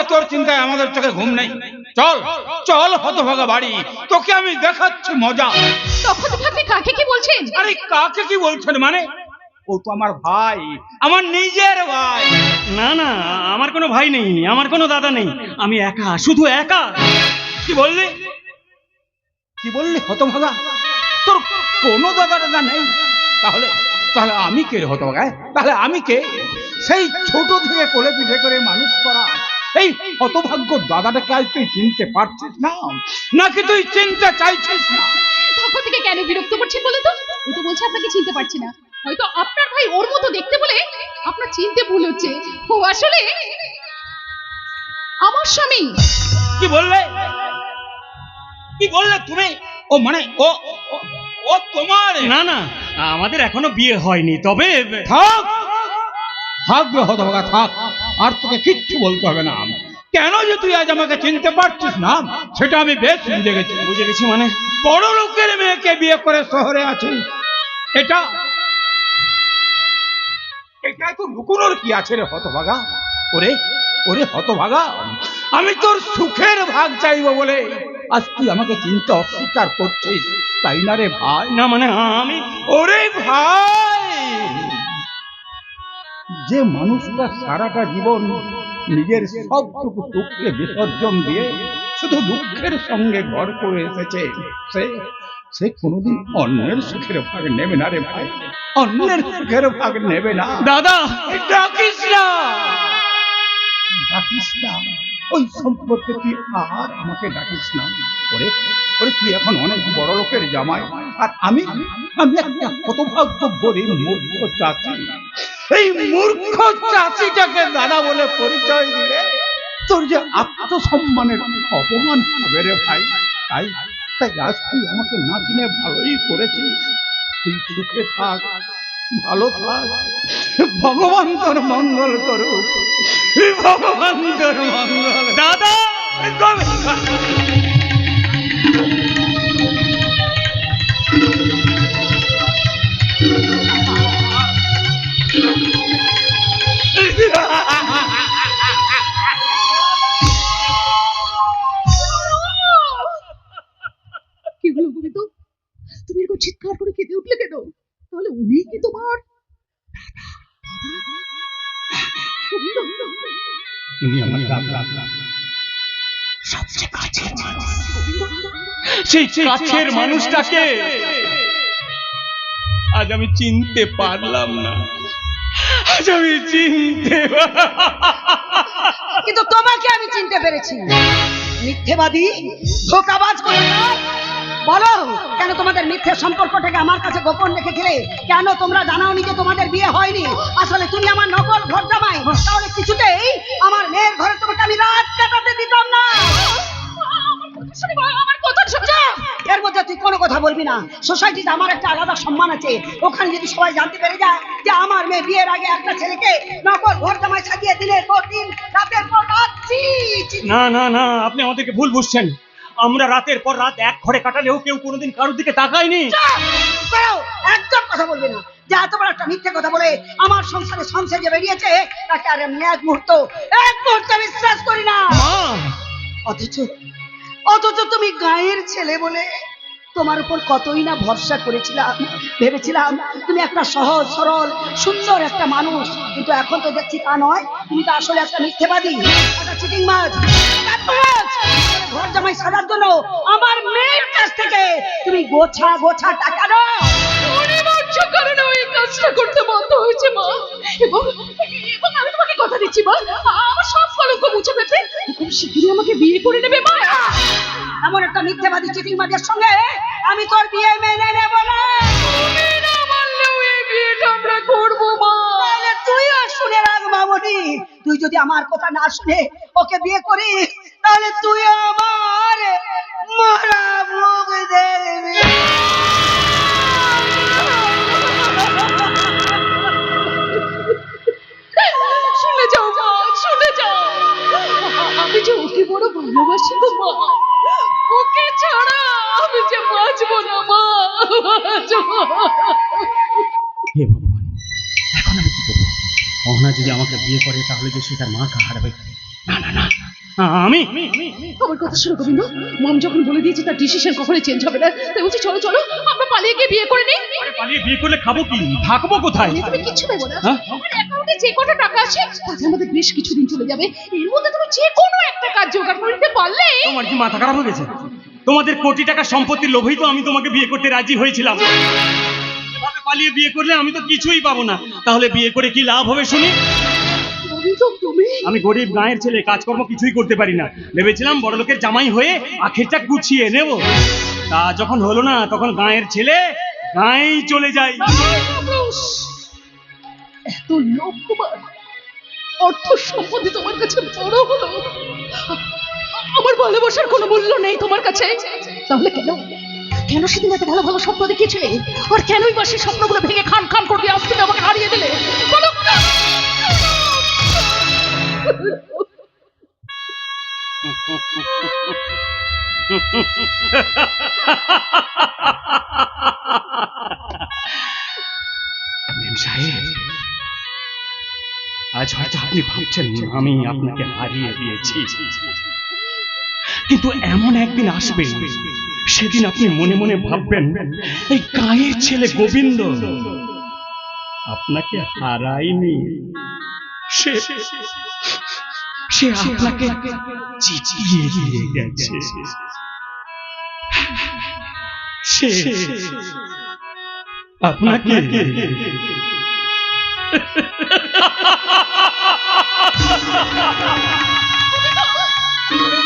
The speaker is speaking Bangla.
আজকে তোর চিন্তায় আমাদের চোখে ঘুম নেই। চল চল হতভাগা বাড়ি। তোকে আমি দেখাচ্ছি মজা। তখন আপনি কাকে কি বলছেন? আরে কাকে কি বলছেন মানে? ও তো আমার ভাই আমার নিজের ভাই। না না আমার কোনো ভাই নেই আমার কোনো দাদা নেই। আমি একা শুধু একা। কি বললি? কি বললি হতভাগা? তোর কোনো দাদা দাদা নেই। তাহলে তাহলে আমি কে রে হতভাগা? তাহলে আমি কে? সেই ছোট থেকে কোলে পিঠে করে মানুষ করা এই হতভাগ্য দাদাটাকে আজ তুই চিনতে পারছিস না? নাকি তুই চিনতে চাইছিস না? তখন থেকে কেন বিরক্ত করছেন বলে তো? ও তো বলছে আপনাকে চিনতে পারছে না। হয়তো আপনার ভাই ওর মতো দেখতে বলে আপনার চিনতে ভুল হচ্ছে। ও আসলে আমার স্বামী। কি বললে? কি বললে তুমি? ও মানে ও ও- তোমার? না না আমাদের এখনও বিয়ে হয়নি তবে থাক! থাকবে হতভাগা থাক। আর তোকে কিচ্ছু বলতে হবে না। কেন যে তুই আজ আমাকে চিনতে পারছিস না? সেটা আমি বেশ বুঝে গেছি। বুঝে গেছি মানে? বড় লোকের মেয়েকে বিয়ে করে শহরে আছিস এটা এটা তো লুকোনোর কি আছে রে হতভাগা? ওরে ওরে হতভাগা। আমি তোর সুখের ভাগ চাইব বলে আজ তুই আমাকে চিনতে অস্বীকার করছিস। তাই না রে ভাই? না মানে আমি ওরে ভাই! যে মানুষটা সারাটা জীবন নিজের সবটুকু সুখকে বিসর্জন দিয়ে শুধু দুঃখের সঙ্গে ঘর করে এসেছে সে সে কোনোদিন অন্যের সুখের ভাগ নেবে না রে ভাই। অন্যের সুখের ভাগ নেবে না। দাদা! ডাকিস না! ডাকিস না। ওই সম্পর্কে তুই আর আমাকে ডাকিস না। ওরে ওরে তুই এখন অনেক বড় লোকের জামাই। আর আমি আমি একটা হতভাগ্য গরিব মূর্খ চাষি এই মূর্খ চাষিটাকে দাদা বলে পরিচয় দিলে? তোর যে আত্মসম্মানের অপমান হবে রে ভাই তাই তাই আজ তুই আমাকে না চিনে ভালোই করেছিস। তুই সুখে থাক ভালো থাক। ভগবান তোর মঙ্গল করুক। ভগবান তোর মঙ্গল। দাদা! চিৎকার করে কেঁদে উঠলে কেন? তাহলে উনি কি তোমার? সেই কাছের মানুষটাকে আজ আমি চিনতে পারলাম না। আজ আমি চিনতে কিন্তু তোমাকে আমি চিনতে পেরেছি। মিথ্যেবাদী ধোকাবাজ করে বলো, কেন তোমাদের মিথ্যে সম্পর্কটাকে আমার কাছে গোপন রেখেছিলে? কেন তোমরা জানাওনি যে তোমাদের বিয়ে হয়নি? আসলে তুমি আমার নকল ঘর জামাই। তাহলে কিছুতেই আমার মেয়ের ঘরে তোমাকে আমি রাত কাটাতে দিতাম না। এর মধ্যে তুই কোনো কথা বলবি না। সোসাইটিতে আমার একটা আলাদা সম্মান আছে। ওখানে যদি সবাই জানতে পেরে যায় যে আমার মেয়ে বিয়ের আগে একটা ছেলেকে নকল ঘর জামাই সাজিয়ে দিনের পর দিন, রাতের পর রাত না না না, আপনি আমাদেরকে ভুল বুঝছেন। আমরা রাতের পর রাত এক ঘরে কাটালেও কেউ কোনোদিন কারোর দিকে তাকায়নি। একদম কথা বলবি না। যে এত বড় একটা মিথ্যে কথা বলে আমার সংসারে সংসার যে বেরিয়েছে তাকে আর আমি এক মুহূর্ত এক মুহূর্ত বিশ্বাস করি না। অথচ অথচ তুমি গায়ের ছেলে বলে তোমার উপর কতই না ভরসা করেছিলাম ভেবেছিলাম তুমি একটা সহজ সরল সুন্দর একটা মানুষ। কিন্তু এখন তো দেখছি তা নয়। তুমি তো আসলে একটা মিথ্যেবাদী। একটা চিটিং মাছ। ঘর জামাই সাজার জন্য আমার মেয়ের কাছ থেকে তুমি গোছা গোছা টাকা নাও। অনিবার্য কারণে ওই কাজটা করতে বন্ধ হয়েছে মা। এবং এবং আমি তোমাকে কথা দিচ্ছি মা। আমার সব কলঙ্ক মুছে ফেলতে খুব শীঘ্রই আমাকে বিয়ে করে নেবে মা। এমন একটা মিথ্যেবাদী চিটিং মাঝের সঙ্গে আমি তোর বিয়ে মেনে নেব না। মামনি তুই যদি আমার কথা না শুনে ওকে বিয়ে করিস তাহলে তুই আমার মারা মুখ দেখবি শুনে যাও মা শুনে যাও। আমি যে ওকে বড় ভালোবাসি গো মা ওকে ছাড়া আমি যে বাঁচবো না মা। হে ভগবান এখন আমি কি করব? অহনা যদি আমাকে বিয়ে করে তাহলে যে সে তার মাকে হারাবে না না না আমি? আমার কথা শোনো গোবিন্দ। মম যখন বলে দিয়েছে তার ডিসিশন কখনোই চেঞ্জ হবে না। তাই বলছি চলো চলো আমরা পালিয়ে গিয়ে বিয়ে করে নিই। আরে পালিয়ে বিয়ে করলে খাব কি? থাকব কোথায়? তুমি কিচ্ছু দেবো না। হ্যাঁ? আমার অ্যাকাউন্টে যে কটা টাকা আছে তাতে আমাদের বেশ কিছুদিন চলে যাবে। এর মধ্যে তুমি যে কোনো একটা কাজ জোগাড় করে পারলে। তোমার কি মাথা খারাপ হয়ে গেছে? তোমাদের কোটি টাকা সম্পত্তির লোভেই তো আমি তোমাকে বিয়ে করতে রাজি হয়েছিলাম। পালিয়ে বিয়ে করলে আমি তো কিছুই পাবো না। তাহলে বিয়ে করে কি লাভ হবে শুনি? আমি গরিব গাঁয়ের ছেলে, কাজকর্ম কিছুই করতে পারি না। ভেবেছিলাম বড় লোকের জামাই হয়ে আখেরটা গুছিয়ে নেব। তা যখন হলো না, তখন গাঁয়ের ছেলে গাঁয়েই চলে যাই এত লোক তোমার। অর্থ সম্পত্তি তোমার কাছে বড় হলো। আমার ভালোবাসার কোনো মূল্য নেই তোমার কাছে। তাহলে কেন? কেন সেদিন এত ভালো ভালো স্বপ্ন দেখিয়েছিলে আর কেনই বা সেই স্বপ্নগুলো ভেঙে খান খান করবে আজ তুমি আমাকে হারিয়ে দিলে আজ হয়তো আপনি ভাবছেন আমি আপনাকে হারিয়ে দিয়েছি। কিন্তু এমন একদিন আসবে সেদিন আপনি মনে মনে ভাববেন, এই গায়ের ছেলে গোবিন্দ, আপনাকে হারায়নি। সে সে আপনাকে জিতিয়ে দিয়ে গেছে। সে, আপনাকে